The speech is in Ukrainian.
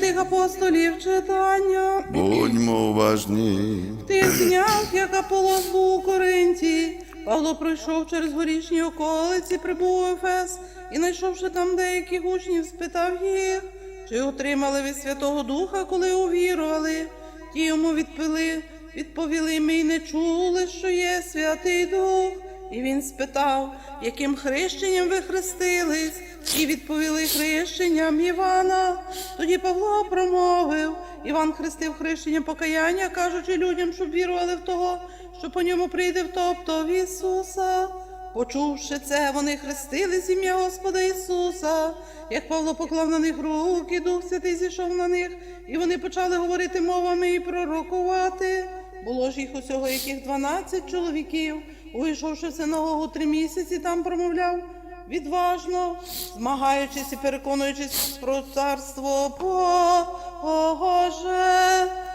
святих апостолів читання. Будьмо уважні. В тих днях, як Аполос був у Коринті, Павло пройшов через горішні околиці, прибув у Ефес і, знайшовши там деяких учнів, спитав їх, чи отримали ви Святого Духа, коли увірували. Ті йому відповіли, відповіли ми й не чули, що є Святий Дух. І він спитав, яким хрещенням ви хрестились, і відповіли хрещенням Івана. Тоді Павло промовив. Іван хрестив хрещенням покаяння, кажучи людям, щоб вірували в того, що по ньому прийде, тобто в Ісуса. Почувши це, вони хрестили з ім'я Господа Ісуса. Як Павло поклав на них руки, Дух Святий зійшов на них, і вони почали говорити мовами і пророкувати. Було ж їх усього яких дванадцять чоловіків. Увійшовши в синагогу три місяці, там промовляв відважно, змагаючись і переконуючись про царство